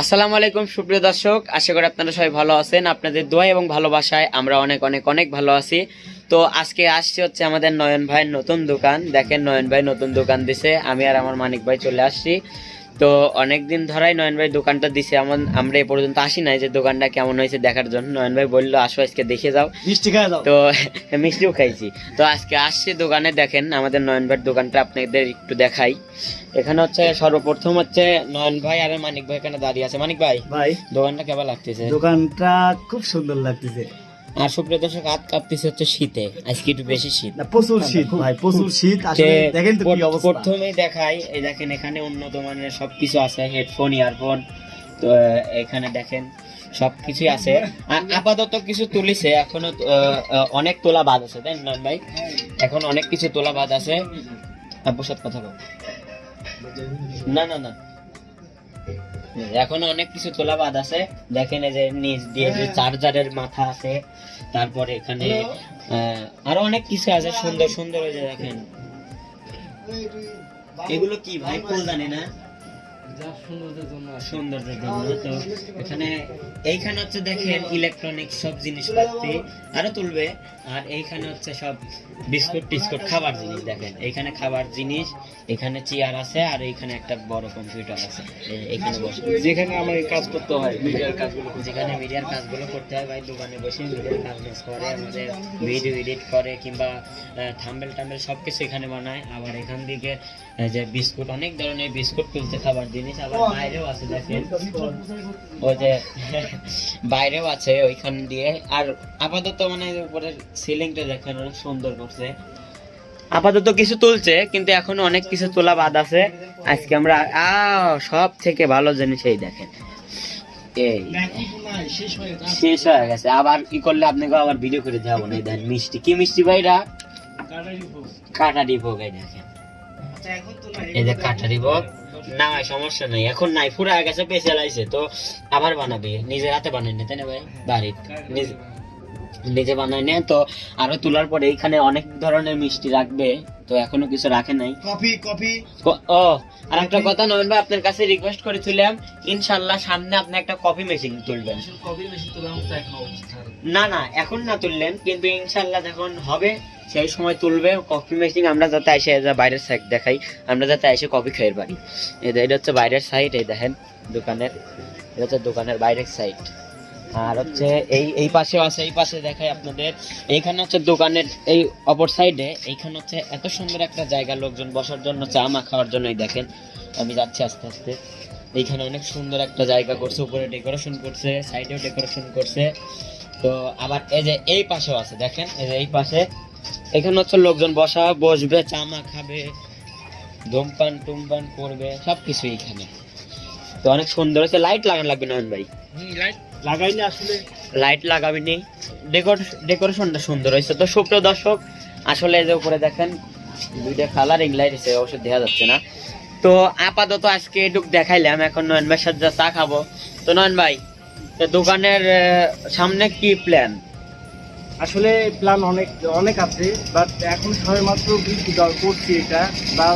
আসসালামু আলাইকুম, সুপ্রিয় দর্শক। আশা করি আপনারা সবাই ভালো আছেন। আপনাদের দোয়া এবং ভালোবাসায় আমরা অনেক অনেক অনেক ভালো আছি। তো আজকে আসছে হচ্ছে আমাদের নয়ন ভাইয়ের নতুন দোকান। দেখেন নয়ন ভাই নতুন দোকান দিছে। আমি আর আমার মানিক ভাই চলে আসছি। তো অনেক দিন ধরাই নয়ন ভাই দোকানটা দিছে। এমন আমরা এ পর্যন্ত আসি নাই যে দোকানটা কেমন হয়েছে দেখার জন্য। নয়ন ভাই বলল আসো আজকে দেখে যাও। মিষ্টি খাওয়া দাও। তো মিষ্টিও খাইছি। তো আজকে আসছে দোকানে দেখেন আমাদের নয়ন ভাইয়ের দোকানটা আপনাদের একটু দেখাই। এখানে হচ্ছে সর্বপ্রথম হচ্ছে নয়ন ভাই আর মানিক ভাই এখানে দাঁড়িয়ে আছে। মানিক ভাই ভাই। দোকানটা কেমন লাগতেছে? দোকানটা খুব সুন্দর লাগতেছে। আর সুপ্রিয় দর্শক হাত কাঁপতেছে হচ্ছে শীতে। আজকে একটু বেশি শীত। প্রচুর শীত ভাই প্রচুর শীত। আসলে দেখেন তো কি অবস্থা। প্রথমেই দেখাই এই দেখেন এখানে উন্নত মানের সবকিছু আছে হেডফোন ইয়ারফোন। তো এখানে দেখেন সবকিছুই আছে। আপাতত কিছু তুলিছে এখনও অনেক তোলা বাদ আছে তাই না ভাই? এখন অনেক কিছু তোলা বাদ আছে। আপুর সাথে কথা বল। না না না। এখনও অনেক কিছু তোলা বাদ আছে। দেখেন এই যে নিচ দিয়ে যে চার্জারের মাথা আছে তারপরে এখানে আহ, আরও অনেক কিছু আছে সুন্দর সুন্দর ওই যে দেখেন। এগুলো কি ভাই? ফুলদানি না? সৌন্দর্যের জন্য তো এখানে এইখানে হচ্ছে দেখেন ইলেকট্রনিক সব জিনিসপাতি আরও তুলবে আর এইখানে হচ্ছে সব বিস্কুট টিস্কুট খাবার জিনিস দেখেন। এইখানে খাবার জিনিস এখানে চেয়ার আছে আর এইখানে একটা বড় কম্পিউটার আছে। এইখানে বসে। যেখানে আমার কাজ করতে হয় মিডিয়ার কাজগুলো যেখানে মিডিয়ার কাজগুলো করতে হয় ভাই দোকানে বসে মিডিয়ার কাজ বাজ করে আমাদের ভিডিও এডিট করে কিংবা থাম্বেল টাম্বেল সব কিছু এখানে বানায়। আবার এখান থেকে যে বিস্কুট অনেক ধরনের বিস্কুট তুলতে খাবার জিনিস আবার বাইরেও আছে দেখেন। ওই যে বাইরেও আছে ওইখান দিয়ে। আর আপাতত মানে উপরের সিলিংটা দেখেন অনেক সুন্দর করছে। আপাতত কিছু তুলছে কিন্তু এখনও অনেক কিছু তোলা বাদ আছে। আজকে আমরা আ সব থেকে ভালো জিনিস এই দেখেন। এই। শেষ হয়ে গেছে। আবার কি করলে আপনাকে আবার ভিডিও করে দেওয়া না এই দেখেন মিষ্টি। কি মিষ্টি ভাইরা কাটারি ভোগ। এই দেখেন। এই যে কাটারি ভোগ। না ভাই সমস্যা নাই। এখন নাই ফুরা গেছে পেছে লাইছে তো আবার বানাবে নিজের হাতে বানাই না তাই না ভাই? বাড়ির। নিজে বানায় বানাই না তো আরও তোলার পরে এখানে অনেক ধরনের মিষ্টি রাখবে। তো এখনও কিছু রাখে নাই। Coffee coffee. ও- আর একটা কথা নয়ন ভাই আপনার কাছে রিকোয়েস্ট করেছিলাম ইনশাল্লাহ সামনে আপনি একটা কফি মেশিন তুলবেন। কফি মেশিন তো দাম তো এখন অবস্থা না না এখন না তুললেন কিন্তু ইনশাল্লাহ যখন হবে সেই সময় তুলবে। কফি মেশিন আমরা যাতে এসে যা বাইরের সাইড দেখাই আমরা যাতে এসে কফি খেয়ে পারি। এই যে এটা হচ্ছে বাইরের সাইড এই দেখেন দোকানের এটা হচ্ছে দোকানের বাইরের সাইড আর হচ্ছে এই এই পাশেও আছে, এই পাশে দেখাই আপনাদের। এইখানে হচ্ছে দোকানের এই অপর সাইডে, এইখানে হচ্ছে এত সুন্দর একটা জায়গা লোকজন বসার জন্য চা মা খাওয়ার জন্য এই দেখেন। আমি যাচ্ছি আস্তে আস্তে। এইখানে অনেক সুন্দর একটা জায়গা করছে, উপরে ডেকোরেশন করছে সাইডেও ডেকোরেশন করছে। তো আবার এই যে এই পাশেও আছে, দেখেন, এই যে এই পাশে। এখানে হচ্ছে লোকজন বসা, বসবে চামা খাবে, ধূমপান টুমপান করবে, সবকিছু এইখানে। তো অনেক সুন্দর হচ্ছে লাইট লাগানো লাগবে নয়ন ভাই? লাইট লাগাইলে আসলে? লাইট লাগাবেনি। ডেকোরেশনটা সুন্দর হয়েছে। তো সুপ্রিয় দর্শক আসলে যে উপরে দেখেন দুইটা কালারিং লাইট আছে অবশ্য দেখা যাচ্ছে না। তো আপাতত আজকে এটুক দেখাইলাম এখন নয়ন ভাইয়ের সাথে চা খাব। তো নয়ন ভাই তো দোকানের সামনে কি প্ল্যান আসলে প্ল্যান অনেক অনেক আছে বাট এখন সবে মাত্র করছি এটা বা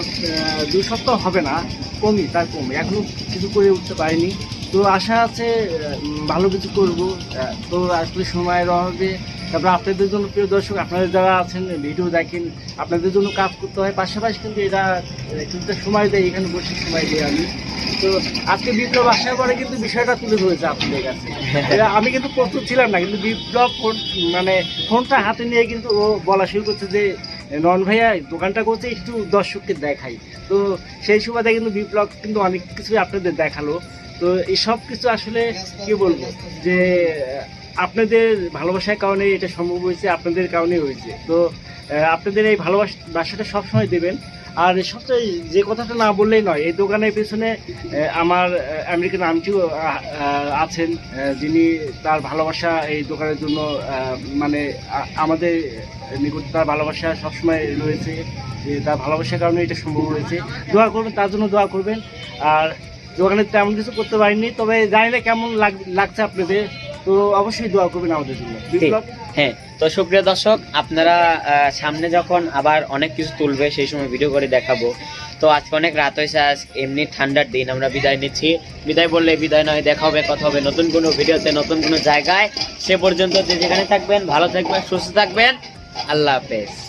দুই সপ্তাহ হবে না কমই তার কমই। এখনও কিছু করে উঠতে পারিনি। তো আশা আছে ভালো কিছু করব। তো আসলে সময়ের অভাবে তারপরে আপনাদের জন্য প্রিয় দর্শক আপনারা যারা আছেন ভিডিও দেখেন আপনাদের জন্য কাজ করতে হয়। পাশাপাশি কিন্তু এটা কিছুটা সময় দেয় এখানে বসে সময় দিই আমি। তো আজকে বিপ্লব আসার পরে কিন্তু বিষয়টা তুলে ধরেছে আপনাদের কাছে। আমি কিন্তু প্রস্তুত ছিলাম না কিন্তু বিপ্লব ফোন মানে ফোনটা হাতে নিয়ে কিন্তু ও বলা শুরু করছে যে নন ভাইয়া দোকানটা করছে একটু দর্শককে দেখাই। তো সেই সুবাদে কিন্তু বিপ্লব কিন্তু অনেক কিছুই আপনাদের দেখাল। তো এই সব কিছু আসলে কি বলব? যে আপনাদের ভালোবাসার কারণে এটা সম্ভব হয়েছে আপনাদের কারণে হয়েছে। তো আপনাদের এই ভালোবাসা বাসাটা সবসময় দেবেন। আর সবচেয়ে যে কথাটা না বললেই নয় এই দোকানের পেছনে আমার আমেরিকান আহ, আছেন যিনি তার ভালোবাসা এই দোকানের জন্য মানে আমাদের নিকট তার ভালোবাসা সবসময় রয়েছে। তার ভালোবাসার কারণে এটা সম্ভব হয়েছে। দোয়া করবেন তার জন্য দোয়া করবেন। আর দোকানে তেমন কিছু করতে পারিনি তবে জানি না কেমন লাগছে আপনাদের তো অবশ্যই দোয়া করবেন আমাদের জন্য। হ্যাঁ তো সুপ্রিয় দর্শক আপনারা সামনে যখন আবার অনেক কিছু তুলবে সেই সময় ভিডিও করে দেখাবো। তো আজকে অনেক রাত হয়েছে আজ এমনি ঠান্ডার দিন আমরা বিদায় নিচ্ছি। বিদায় বললে বিদায় নয় দেখা হবে কথা হবে নতুন কোনো ভিডিওতে নতুন কোনো জায়গায়। সে পর্যন্ত যে যেখানে থাকবেন ভালো থাকবেন সুস্থ থাকবেন। আল্লাহ হাফেজ।